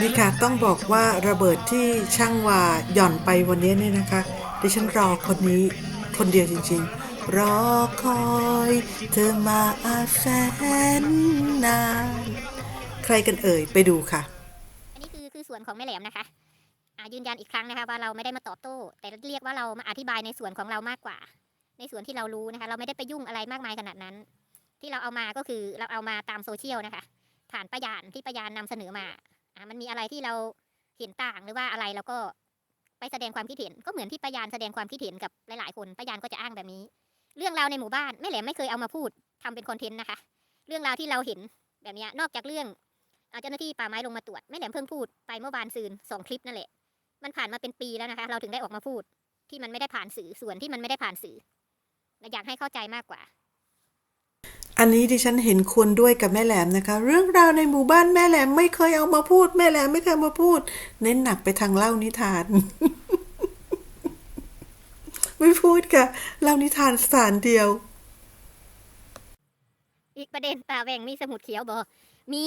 นี่ค่ะต้องบอกว่าระเบิดที่ช่างวาหย่อนไปวันนี้เนี่ยนะคะ ดิฉันรอคนนี้คนเดียวจริงๆ รอคอยเธอมาอาแสนนาน ใครกันเอ่ยไปดูค่ะ อันนี้คือคือส่วนของแม่แหลมนะคะอายืนยันอีกครั้งนะคะว่าเราไม่ได้มาตอบโต้ แต่เรียกว่าเรามาอธิบายในส่วนของเรามากกว่า ในส่วนที่เรารู้นะคะ เราไม่ได้ไปยุ่งอะไรมากมายขนาดนั้น ที่เราเอามาก็คือเราเอามาตามโซเชียลนะคะ ผ่านประยานที่ประยานนำเสนอมา มันมีอะไรที่เราเห็นต่างหรือว่าอะไรเราก็ไปแสดงความคิดเห็น ก็เหมือนที่ประยานแสดงความคิดเห็นกับหลายๆคนประยานก็จะอ้างแบบนี้ เรื่องราวในหมู่บ้านแม่แหลมไม่เคยเอามาพูดทำเป็นคอนเทนต์นะคะ เรื่องราวที่เราเห็นแบบนี้นอกจากเรื่องเจ้าหน้าที่ป่าไม้ลงมาตรวจแม่แหลมเพิ่งพูดไปเมื่อวานซืนสองคลิปนั่นแหละ มันผ่านมาเป็นปีแล้วนะคะ เราถึงได้ออกมาพูดที่มันไม่ได้ผ่านสื่อส่วนที่มันไม่ได้ผ่านสื่ออยากให้เข้าใจมากกว่า อันนี้ดิฉันเห็นควรด้วยกับแม่แหลมนะคะ เรื่องราวในหมู่บ้านแม่แหลมไม่เคยเอามาพูด แม่แหลมไม่เคยมาพูด เน้นหนักไปทางเล่านิทาน ไม่พูดค่ะเล่านิทานสารเดียว อีกประเด็นตาแหวงมีสมุดเขียวบอมี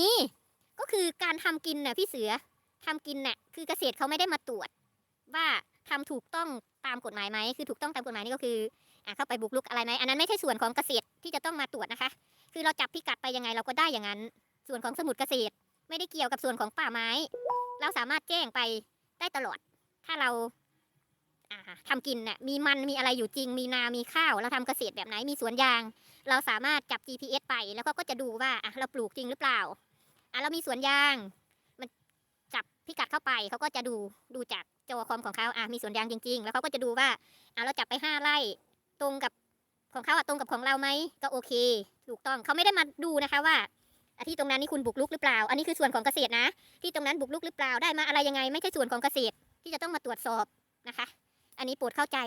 ก็คือการทำกินน่ะพี่เสือทำกินน่ะคือเกษตรเขาไม่ได้มาตรวจ ว่าทำถูกต้องตามกฎหมายไหมคือถูกต้องตามกฎหมายนี่ก็คือ เข้าไปบุกรุกอะไรไหมอันนั้นไม่ใช่ส่วนของเกษตรที่จะต้องมาตรวจนะคะ คือเราจับพิกัดไปยังไงเราก็ได้อย่างนั้น ส่วนของสมุดเกษตร ไม่ได้เกี่ยวกับส่วนของป่าไม้ เราสามารถแจ้งไปได้ตลอด ถ้าเราอ่าทำกินน่ะมีมันมีอะไรอยู่จริง มีนามีข้าว เราทำเกษตรแบบไหนมีสวนยาง เราสามารถจับ GPS ไปแล้วก็ก็จะดูว่าอะเราปลูกจริงหรือเปล่าอะเรามีสวนยาง มันจับพิกัดเข้าไปเขาก็จะดูดูจากจอคอมของเขาอะมีสวนยางจริง ๆ แล้วเขาก็จะดูว่าอะเราจับไปห้าไร่ ตรงกับของเขาอะตรงกับของเราไหมก็โอเค ถูกต้องเขาไม่ได้มาดูนะคะว่าที่ตรงนั้นนี่คุณบุกรุกหรือเปล่า อันนี้คือส่วนของเกษตรนะ ที่ตรงนั้นบุกรุกหรือเปล่าได้มาอะไรยังไง ไม่ใช่ส่วนของเกษตรที่จะต้องมาตรวจสอบนะคะ อันนี้โปรดเข้าใจ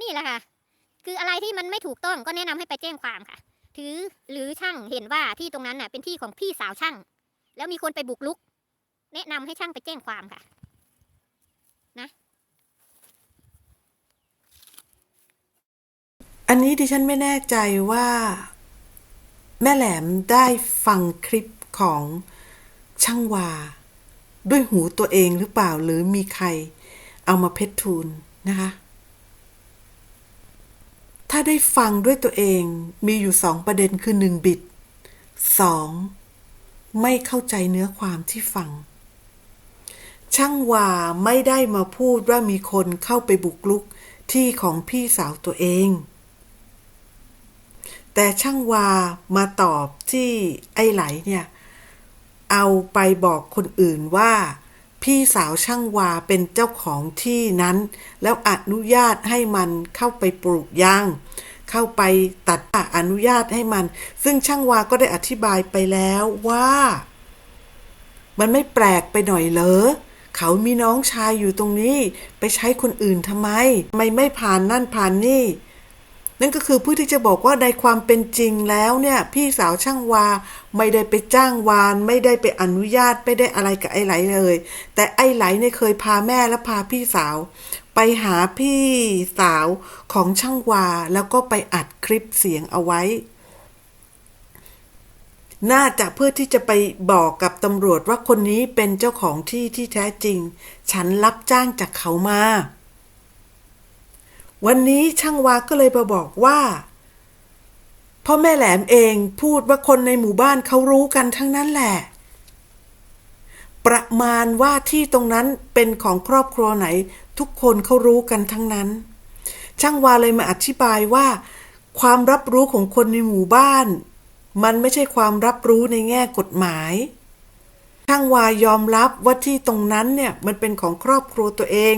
นี่แหละค่ะ คืออะไรที่มันไม่ถูกต้องก็แนะนำให้ไปแจ้งความค่ะ ถือหรือช่างเห็นว่าที่ตรงนั้นน่ะเป็นที่ของพี่สาวช่าง แล้วมีคนไปบุกรุก แนะนำให้ช่างไปแจ้งความค่ะอันนี้ดิฉันไม่แน่ใจว่า แม่แหลมได้ฟังคลิปของช่างวา ด้วยหูตัวเองหรือเปล่าหรือมีใครเอามาเพชรทูลนะคะ ถ้าได้ฟังด้วยตัวเองมีอยู่สองประเด็นคือหนึ่งบิดสอง ไม่เข้าใจเนื้อความที่ฟัง ช่างวาไม่ได้มาพูดว่ามีคนเข้าไปบุกลุกที่ของพี่สาวตัวเอง แต่ช่างวามาตอบที่ไอ้ไหลเนี่ย เอาไปบอกคนอื่นว่า พี่สาวช่างวาเป็นเจ้าของที่นั้น แล้วอนุญาตให้มันเข้าไปปลูกยาง เข้าไปตัดอนุญาตให้มัน ซึ่งช่างวาก็ได้อธิบายไปแล้วว่า มันไม่แปลกไปหน่อยเหรอเขามีน้องชายอยู่ตรงนี้ ไปใช้คนอื่นทำไมทำไมไม่ผ่านนั่นผ่านนี่ นั่นก็คือเพื่อที่จะบอกว่าในความเป็นจริงแล้วเนี่ย พี่สาวช่างวาไม่ได้ไปจ้างวาน ไม่ได้ไปอนุญาตไม่ได้อะไรกับไอ้ไหลเลย แต่ไอ้ไหลเนี่ยเคยพาแม่และพาพี่สาว ไปหาพี่สาวของช่างวาแล้วก็ไปอัดคลิปเสียงเอาไว้ น่าจะเพื่อที่จะไปบอกกับตำรวจว่าคนนี้เป็นเจ้าของที่ที่แท้จริง ฉันรับจ้างจากเขามา วันนี้ช่างวาก็เลยมาบอกว่าพ่อแม่แหลมเองพูดว่าคนในหมู่บ้านเขารู้กันทั้งนั้นแหละ ประมาณว่าที่ตรงนั้นเป็นของครอบครัวไหน ทุกคนเขารู้กันทั้งนั้น ช่างวาเลยมาอธิบายว่า ความรับรู้ของคนในหมู่บ้าน มันไม่ใช่ความรับรู้ในแง่กฎหมาย ช่างวายอมรับว่าที่ตรงนั้นเนี่ยมันเป็นของครอบครัวตัวเอง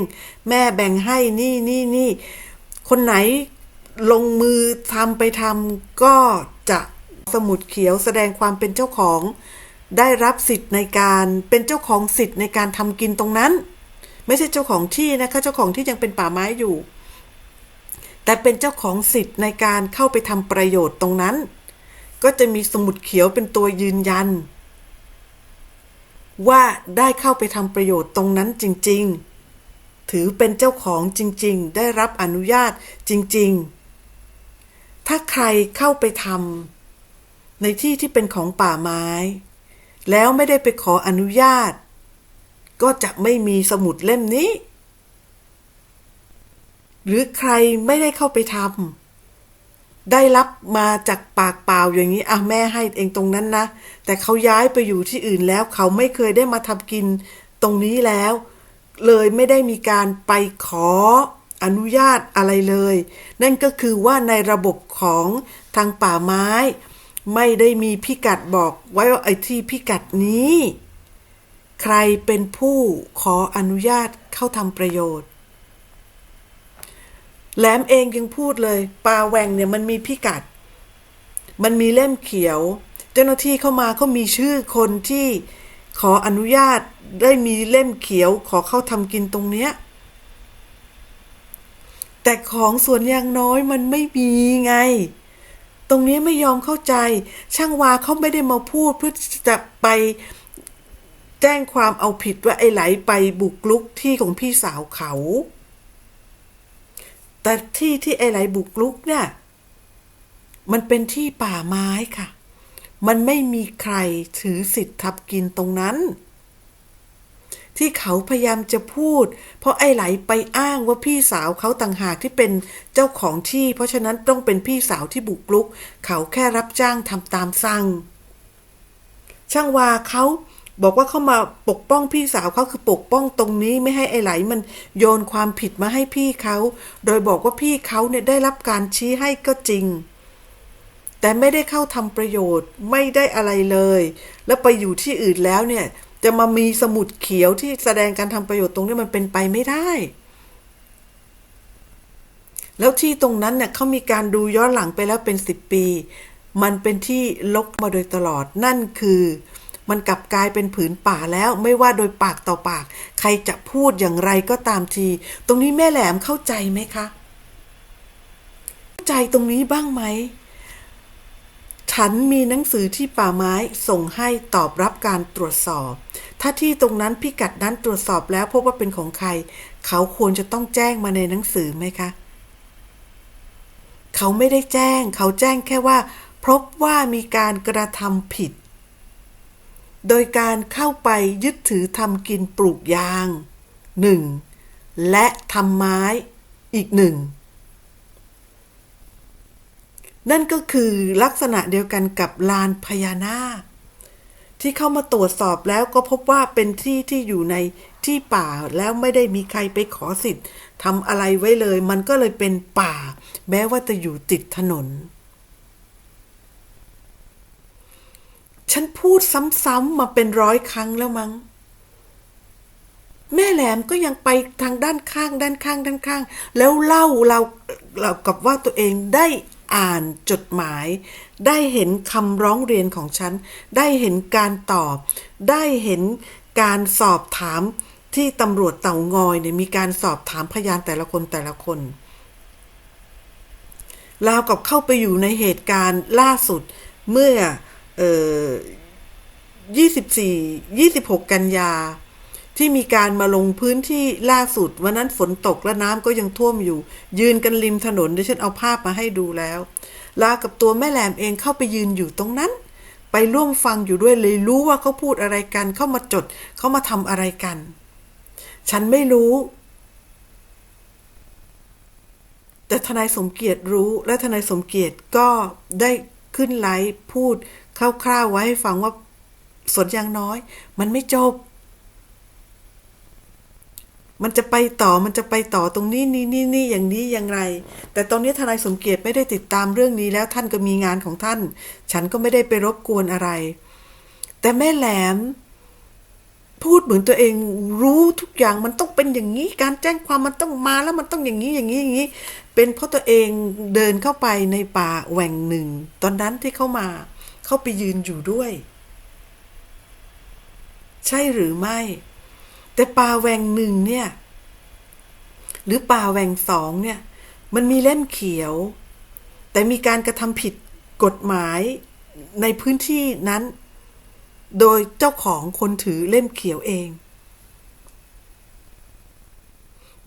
แม่แบ่งให้นี่นี่นี่คนไหนลงมือทำไปทำก็จะสมุดเขียวแสดงความเป็นเจ้าของ ได้รับสิทธิ์ในการเป็นเจ้าของสิทธิ์ในการทำกินตรงนั้น ไม่ใช่เจ้าของที่นะคะเจ้าของที่ยังเป็นป่าไม้อยู่ แต่เป็นเจ้าของสิทธิ์ในการเข้าไปทำประโยชน์ตรงนั้น ก็จะมีสมุดเขียวเป็นตัวยืนยัน ว่าได้เข้าไปทำประโยชน์ตรงนั้นจริง ๆ ถือเป็นเจ้าของจริง ๆ ได้รับอนุญาตจริง ๆ ถ้าใครเข้าไปทำในที่ที่เป็นของป่าไม้ แล้วไม่ได้ไปขออนุญาต ก็จะไม่มีสมุดเล่มนี้ หรือใครไม่ได้เข้าไปทำได้รับมาจากปากเปล่าอย่างนี้อะแม่ให้เองตรงนั้นนะ แต่เขาย้ายไปอยู่ที่อื่นแล้ว เขาไม่เคยได้มาทำกินตรงนี้แล้ว เลยไม่ได้มีการไปขออนุญาตอะไรเลย นั่นก็คือว่าในระบบของทางป่าไม้ ไม่ได้มีพิกัดบอกไว้ว่าไอ้ที่พิกัดนี้ ใครเป็นผู้ขออนุญาตเข้าทำประโยชน์ แหลมเองยังพูดเลยป่าแหวงเนี่ยมันมีพิกัด มันมีเล่มเขียว เจ้าหน้าที่เข้ามาเขามีชื่อคนที่ขออนุญาตได้มีเล่มเขียวขอเข้าทำกินตรงเนี้ยแต่ของส่วนยางน้อยมันไม่มีไง ตรงนี้ไม่ยอมเข้าใจ ช่างวาเขาไม่ได้มาพูดเพื่อจะไป แจ้งความเอาผิดว่าไอ้ไหลไปบุกลุกที่ของพี่สาวเขา แต่ที่ที่ไอ้ไหลบุกลุกเนี่ย มันเป็นที่ป่าไม้ค่ะ มันไม่มีใครถือสิทธิ์ทับกินตรงนั้น ที่เขาพยายามจะพูด เพราะไอ้ไหลไปอ้างว่าพี่สาวเขาต่างหากที่เป็นเจ้าของที่ เพราะฉะนั้นต้องเป็นพี่สาวที่บุกรุก เขาแค่รับจ้างทำตามสั่งช่างวาเขา บอกว่าเข้ามาปกป้องพี่สาวเขาคือปกป้องตรงนี้ไม่ให้ไอ้ไหลมันโยนความผิดมาให้พี่เขาโดยบอกว่าพี่เขาเนี่ยได้รับการชี้ให้ก็จริง แต่ไม่ได้เข้าทำประโยชน์ไม่ได้อะไรเลย แล้วไปอยู่ที่อื่นแล้วเนี่ย จะมามีสมุดเขียวที่แสดงการทำประโยชน์ตรงนี้มันเป็นไปไม่ได้แล้วที่ตรงนั้นเนี่ยเขามีการดูย้อนหลังไปแล้วเป็นสิบปี มันเป็นที่ลกมาโดยตลอดนั่นคือ มันกลับกลายเป็นผืนป่าแล้วไม่ว่าโดยปากต่อปาก ใครจะพูดอย่างไรก็ตามที ตรงนี้แม่แหลมเข้าใจไหมคะ เข้าใจตรงนี้บ้างไหม ฉันมีหนังสือที่ป่าไม้ส่งให้ตอบรับการตรวจสอบ ถ้าที่ตรงนั้นพิกัดนั้นตรวจสอบแล้วพบว่าเป็นของใคร เขาควรจะต้องแจ้งมาในหนังสือไหมคะ เขาไม่ได้แจ้ง เขาแจ้งแค่ว่าพบว่ามีการกระทำผิด โดยการเข้าไปยึดถือทำกินปลูกยางหนึ่งและทำไม้อีกหนึ่งนั่นก็คือลักษณะเดียวกันกับลานพญานาคที่เข้ามาตรวจสอบแล้วก็พบว่าเป็นที่ที่อยู่ในที่ป่าแล้วไม่ได้มีใครไปขอสิทธิ์ทำอะไรไว้เลย มันก็เลยเป็นป่า แม้ว่าจะอยู่ติดถนน ฉันพูดซ้ำๆมาเป็นร้อยครั้งแล้วมั้ง แม่แหลมก็ยังไปทางด้านข้าง ด้านข้าง ด้านข้าง แล้วเล่าเราเรากับว่าตัวเองได้อ่านจดหมาย ได้เห็นคำร้องเรียนของฉัน ได้เห็นการตอบ ได้เห็นการสอบถามที่ตำรวจเต่างอยเนี่ยมีการสอบถามพยานแต่ละคนแต่ละคนลาวกับเข้าไปอยู่ในเหตุการณ์ล่าสุดเมื่อ เอ่อ24 26 กันยา ที่มีการมาลงพื้นที่ล่าสุด วันนั้นฝนตกและน้ำก็ยังท่วมอยู่ ยืนกันริมถนนดิฉันเอาภาพมาให้ดูแล้ว ลากับตัวแม่แหลมเองเข้าไปยืนอยู่ตรงนั้น ไปร่วมฟังอยู่ด้วยเลยรู้ว่าเขาพูดอะไรกัน เข้ามาจด เขามาทำอะไรกัน ฉันไม่รู้ แต่ทนายสมเกียรติรู้และทนายสมเกียรติก็ได้ขึ้นไลฟ์พูด คร่าวๆไว้ให้ฟังว่าสวนยางน้อย มันไม่จบ มันจะไปต่อมันจะไปต่อตรงนี้นี่นี่นี่อย่างนี้อย่างไร แต่ตอนนี้ทนายสมเกียรติไม่ได้ติดตามเรื่องนี้แล้วท่านก็มีงานของท่าน ฉันก็ไม่ได้ไปรบกวนอะไร แต่แม่แหลมพูดเหมือนตัวเองรู้ทุกอย่างมันต้องเป็นอย่างนี้ การแจ้งความมันต้องมาแล้วมันต้องอย่างนี้อย่างนี้อย่างนี้ เป็นเพราะตัวเองเดินเข้าไปในป่าแหว่งหนึ่ง ตอนนั้นที่เข้ามา เข้าไปยืนอยู่ด้วย ใช่หรือไม่ แต่ป่าแหวงหนึ่งเนี่ย หรือป่าแหวงสองเนี่ย มันมีเล่มเขียว แต่มีการกระทำผิดกฎหมายในพื้นที่นั้น โดยเจ้าของคนถือเล่มเขียวเอง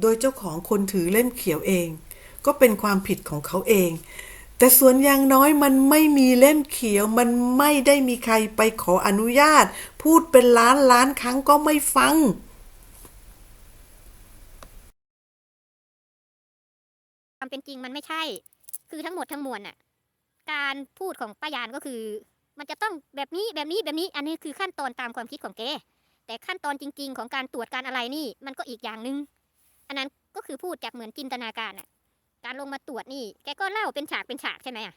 โดยเจ้าของคนถือเล่มเขียวเอง ก็เป็นความผิดของเขาเอง แต่สวนยางน้อยมันไม่มีเล่มเขียว มันไม่ได้มีใครไปขออนุญาต พูดเป็นล้านล้านครั้งก็ไม่ฟังความเป็นจริงมันไม่ใช่ คือทั้งหมดทั้งมวลน่ะ การพูดของป้ายานก็คือ มันจะต้องแบบนี้แบบนี้แบบนี้ อันนี้คือขั้นตอนตามความคิดของแกแต่ขั้นตอนจริง ๆ ของการตรวจการอะไรนี่ มันก็อีกอย่างหนึ่งอันนั้นก็คือพูดจากเหมือนจินตนาการน่ะ การลงมาตรวจนี่ แกก็เล่าเป็นฉากเป็นฉากใช่ไหมอะ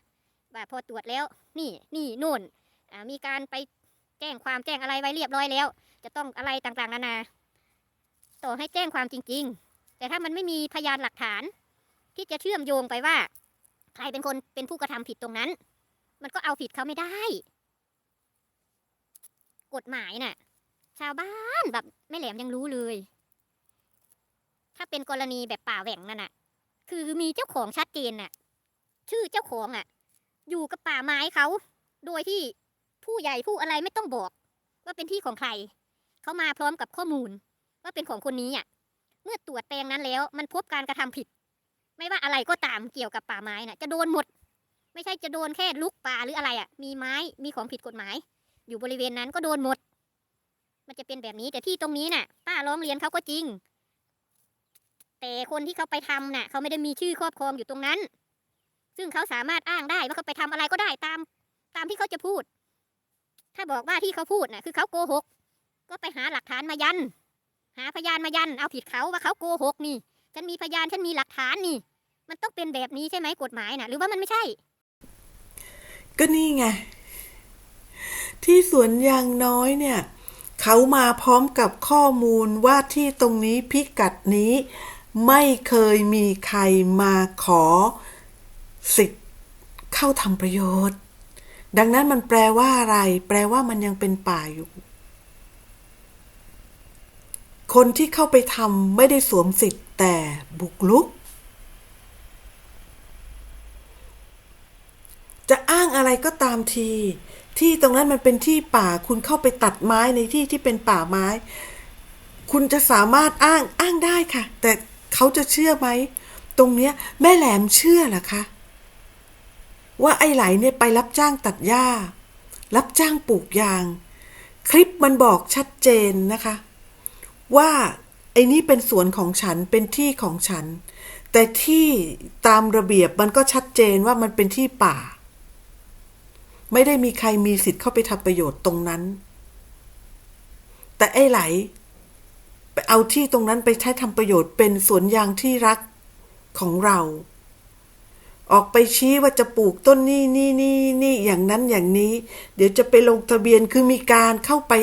ว่าพอตรวจแล้วนี่นี่โน่นอ่ามีการไปแจ้งความแจ้งอะไรไว้เรียบร้อยแล้ว จะต้องอะไรต่างๆนานาต่อให้แจ้งความจริง ๆ แต่ถ้ามันไม่มีพยานหลักฐาน ที่จะเชื่อมโยงไปว่า ใครเป็นคนเป็นผู้กระทำผิดตรงนั้น มันก็เอาผิดเขาไม่ได้ กฎหมายน่ะ ชาวบ้านแบบแม่แหลมยังรู้เลย ถ้าเป็นกรณีแบบป่าแหว่งนั่นน่ะ คือมีเจ้าของชัดเจนน่ะ ชื่อเจ้าของอะ อยู่กับป่าไม้เขา โดยที่ผู้ใหญ่ผู้อะไรไม่ต้องบอก ว่าเป็นที่ของใคร เขามาพร้อมกับข้อมูล ว่าเป็นของคนนี้อะ เมื่อตรวจแปลงนั้นแล้ว มันพบการกระทำผิด ไม่ว่าอะไรก็ตามเกี่ยวกับป่าไม้น่ะ จะโดนหมด ไม่ใช่จะโดนแค่ลุกป่าหรืออะไรอะ มีไม้มีของผิดกฎหมาย อยู่บริเวณนั้นก็โดนหมด มันจะเป็นแบบนี้แต่ที่ตรงนี้น่ะ ป้าร้องเรียนเขาก็จริง แต่คนที่เขาไปทำน่ะเขาไม่ได้มีชื่อครอบครองอยู่ตรงนั้น ซึ่งเขาสามารถอ้างได้ว่าเขาไปทำอะไรก็ได้ตาม ตามที่เขาจะพูด ถ้าบอกว่าที่เขาพูดน่ะคือเขาโกหก ก็ไปหาหลักฐานมายัน หาพยานมายัน เอาผิดเขาว่าเขาโกหกนี่ ฉันมีพยานฉันมีหลักฐานนี่ มันต้องเป็นแบบนี้ใช่ไหมกฎหมายน่ะ หรือว่ามันไม่ใช่ ก็นี่ไง ที่สวนยางน้อยเนี่ยเขามาพร้อมกับข้อมูลว่าที่ตรงนี้พิกัดนี้ ไม่เคยมีใครมาขอสิทธิ์เข้าทำประโยชน์ ดังนั้นมันแปลว่าอะไร แปลว่ามันยังเป็นป่าอยู่ คนที่เข้าไปทำไม่ได้สวมสิทธิ์แต่บุกลุก จะอ้างอะไรก็ตามที ที่ตรงนั้นมันเป็นที่ป่าคุณเข้าไปตัดไม้ในที่ที่เป็นป่าไม้ คุณจะสามารถอ้างอ้างได้ค่ะ แต่ เขาจะเชื่อไหม ตรงเนี้ยแม่แหลมเชื่อหรอคะ ว่าไอ้ไหลเนี่ยไปรับจ้างตัดหญ้า รับจ้างปลูกยาง คลิปมันบอกชัดเจนนะคะ ว่าไอ้นี่เป็นสวนของฉันเป็นที่ของฉัน แต่ที่ตามระเบียบมันก็ชัดเจนว่ามันเป็นที่ป่า ไม่ได้มีใครมีสิทธิ์เข้าไปทำประโยชน์ตรงนั้น แต่ไอ้ไหล ไปเอาที่ตรงนั้นไปใช้ทำประโยชน์เป็นสวนยางที่รักของเรา ออกไปชี้ว่าจะปลูกต้นนี่นี่นี่นี่อย่างนั้นอย่างนี้ เดี๋ยวจะไปลงทะเบียนคือมีการเข้าไป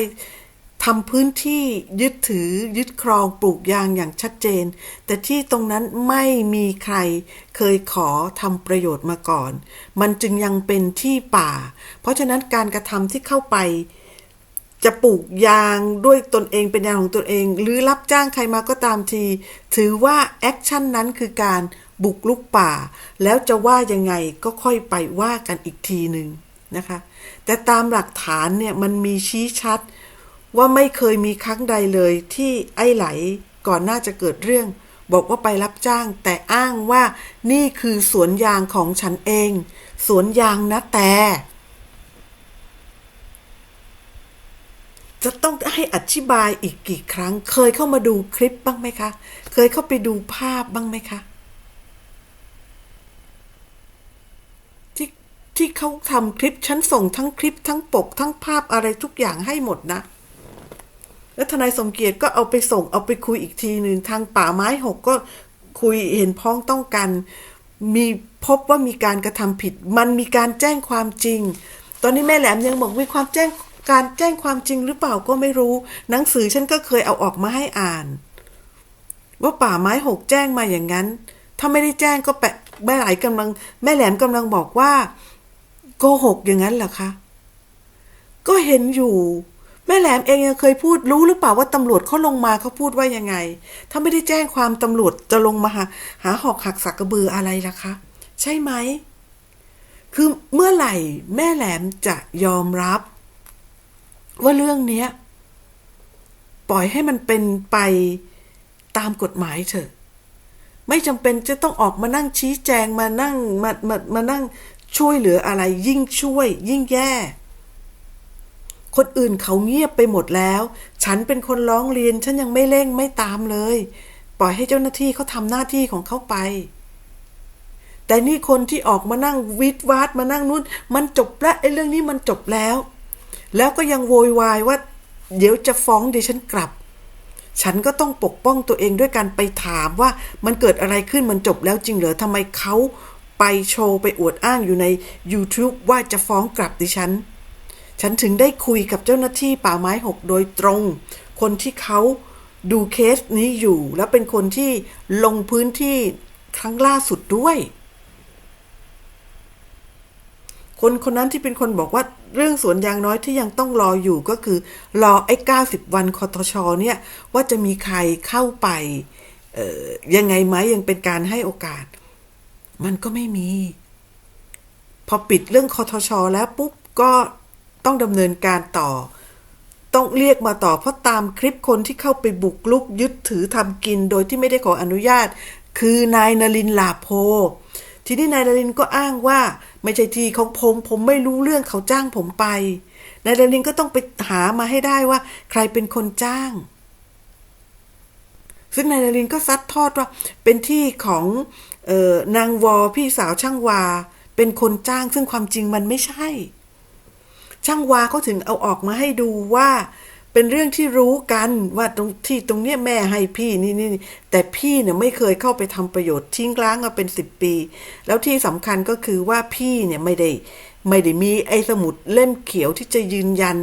ทำพื้นที่ยึดถือยึดครองปลูกยางอย่างชัดเจน แต่ที่ตรงนั้นไม่มีใครเคยขอทำประโยชน์มาก่อน มันจึงยังเป็นที่ป่า เพราะฉะนั้นการกระทำที่เข้าไป จะปลูกยางด้วยตนเองเป็นยางของตนเอง หรือรับจ้างใครมาก็ตามที ถือว่าแอคชั่นนั้นคือการบุกลุกป่า แล้วจะว่ายังไงก็ค่อยไปว่ากันอีกทีหนึ่งนะคะ แต่ตามหลักฐานเนี่ยมันมีชี้ชัด ว่าไม่เคยมีครั้งใดเลยที่ไอ้ไหลก่อนหน้าจะเกิดเรื่อง บอกว่าไปรับจ้าง แต่อ้างว่านี่คือสวนยางของฉันเอง สวนยางนะแต่ จะต้องให้อธิบายอีกกี่ครั้ง เคยเข้ามาดูคลิปบ้างไหมคะ เคยเข้าไปดูภาพบ้างไหมคะ ที่ที่เขาทำคลิปฉันส่งทั้งคลิปทั้งปก ทั้งภาพอะไรทุกอย่างให้หมดนะ แล้วทนายสมเกียรติก็เอาไปส่งเอาไปคุยอีกทีหนึ่งทางป่าไม้หกก็คุยเห็นพ้องต้องกัน มีพบว่ามีการกระทำผิด มันมีการแจ้งความจริง ตอนนี้แม่แหลมยังบอกมีความแจ้ง การแจ้งความจริงหรือเปล่าก็ไม่รู้ หนังสือฉันก็เคยเอาออกมาให้อ่าน ว่าป่าไม้หกแจ้งมาอย่างนั้น ถ้าไม่ได้แจ้งก็แปะแม่ไหลกำลัง แม่แหลมกำลังบอกว่าโกหกอย่างนั้นเหรอคะ ก็เห็นอยู่ แม่แหลมเองยังเคยพูดรู้หรือเปล่าว่าตำรวจเขาลงมาเขาพูดว่ายังไง ถ้าไม่ได้แจ้งความตำรวจจะลงมาหาหาหอกหักสักกระเบืออะไรล่ะคะ ใช่ไหมคือเมื่อไหร่แม่แหลมจะยอมรับ ว่าเรื่องเนี้ย ปล่อยให้มันเป็นไปตามกฎหมายเถอะ ไม่จำเป็นจะต้องออกมานั่งชี้แจงมานั่งมามามานั่งช่วยเหลืออะไร ยิ่งช่วย ยิ่งแย่ คนอื่นเขาเงียบไปหมดแล้ว ฉันเป็นคนร้องเรียน ฉันยังไม่เร่งไม่ตามเลย ปล่อยให้เจ้าหน้าที่เขาทำหน้าที่ของเขาไป แต่นี่คนที่ออกมานั่งวิดวาดมานั่งนู้นมันจบแล้วไอ้เรื่องนี้มันจบแล้ว แล้วก็ยังโวยวายว่า เดี๋ยวจะฟ้องดิฉันกลับ ฉันก็ต้องปกป้องตัวเองด้วยการไปถามว่ามันเกิดอะไรขึ้นมันจบแล้วจริงเหรอทำไมเขาไปโชว์ไปอวดอ้างอยู่ใน YouTube ว่าจะฟ้องกลับดิฉัน ฉันถึงได้คุยกับเจ้าหน้าที่ป่าไม้หกโดยตรง คนที่เขาดูเคสนี้อยู่ และเป็นคนที่ลงพื้นที่ครั้งล่าสุดด้วย คนคนนั้นที่เป็นคนบอกว่า เรื่องสวนยางน้อยที่ยังต้องรออยู่ก็คือ รอไอ้90 วันคอทชอเนี่ยว่าจะมีใครเข้าไปยังไงไหมยังเป็นการให้โอกาส มันก็ไม่มี พอปิดเรื่องคอทชอแล้วปุ๊บก็ต้องดำเนินการต่อ ต้องเรียกมาต่อเพราะตามคลิปคนที่เข้าไปบุกลุกยึดถือทำกินโดยที่ไม่ได้ขออนุญาต คือนายนลินลาโพ ทีนี้นายนลินก็อ้างว่า ไม่ใช่ที่ของผม ผมไม่รู้เรื่องเขาจ้างผมไป นายนลินก็ต้องไปหามาให้ได้ว่า ใครเป็นคนจ้าง ซึ่งนายนลินก็ซัดทอดว่า เป็นที่ของออนางวอพี่สาวช่างวา เป็นคนจ้าง ซึ่งความจริงมันไม่ใช่ ช่างวาเขาถึงเอาออกมาให้ดูว่า เป็นเรื่องที่รู้กันว่าตรงที่ตรงเนี้ยแม่ให้พี่นี่นี่แต่พี่เนี่ยไม่เคยเข้าไปทำประโยชน์ทิ้งร้างมาเป็นสิบปี แล้วที่สำคัญก็คือว่าพี่เนี่ยไม่ได้ไม่ได้มีไอ้สมุดเล่มเขียวที่จะยืนยัน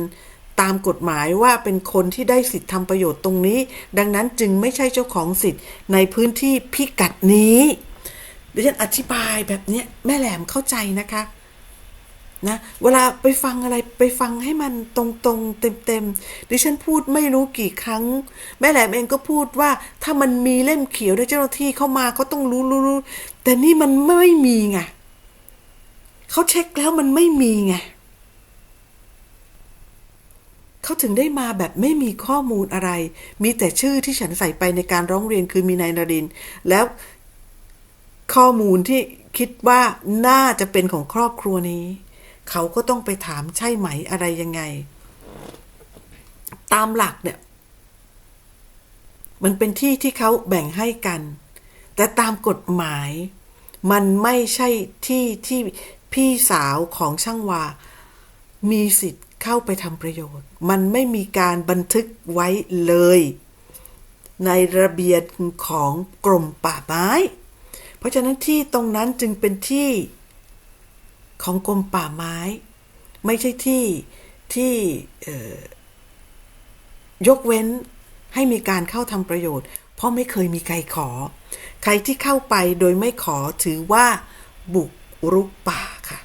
ตามกฎหมายว่าเป็นคนที่ได้สิทธิ์ทำประโยชน์ตรงนี้ ดังนั้นจึงไม่ใช่เจ้าของสิทธิ์ในพื้นที่พิกัดนี้ดิฉันอธิบายแบบนี้แม่แหลมเข้าใจนะคะ นะเวลาไปฟังอะไรไปฟังให้มันตรงๆ เต็มๆดิฉันพูดไม่รู้กี่ครั้ง แม่แหลมเองก็พูดว่าถ้ามันมีเล่มเขียวด้วยเจ้าหน้าที่เข้ามาเขาต้องรู้รู้รู้แต่นี่มันไม่มีไงเขาเช็คแล้วมันไม่มีไงเขาถึงได้มาแบบไม่มีข้อมูลอะไร มีแต่ชื่อที่ฉันใส่ไปในการร้องเรียนคือมีนายนริน แล้วข้อมูลที่คิดว่าน่าจะเป็นของครอบครัวนี้ เขาก็ต้องไปถามใช่ไหมอะไรยังไง ตามหลักเนี่ย มันเป็นที่ที่เขาแบ่งให้กัน แต่ตามกฎหมาย มันไม่ใช่ที่ที่พี่สาวของช่างวา มีสิทธิ์เข้าไปทำประโยชน์ มันไม่มีการบันทึกไว้เลย ในระเบียบของกรมป่าไม้ เพราะฉะนั้นที่ตรงนั้นจึงเป็นที่ ของกรมป่าไม้ ไม่ใช่ที่ที่ยกเว้นให้มีการเข้าทำประโยชน์ เพราะไม่เคยมีใครขอ ใครที่เข้าไปโดยไม่ขอถือว่าบุกรุกป่าค่ะ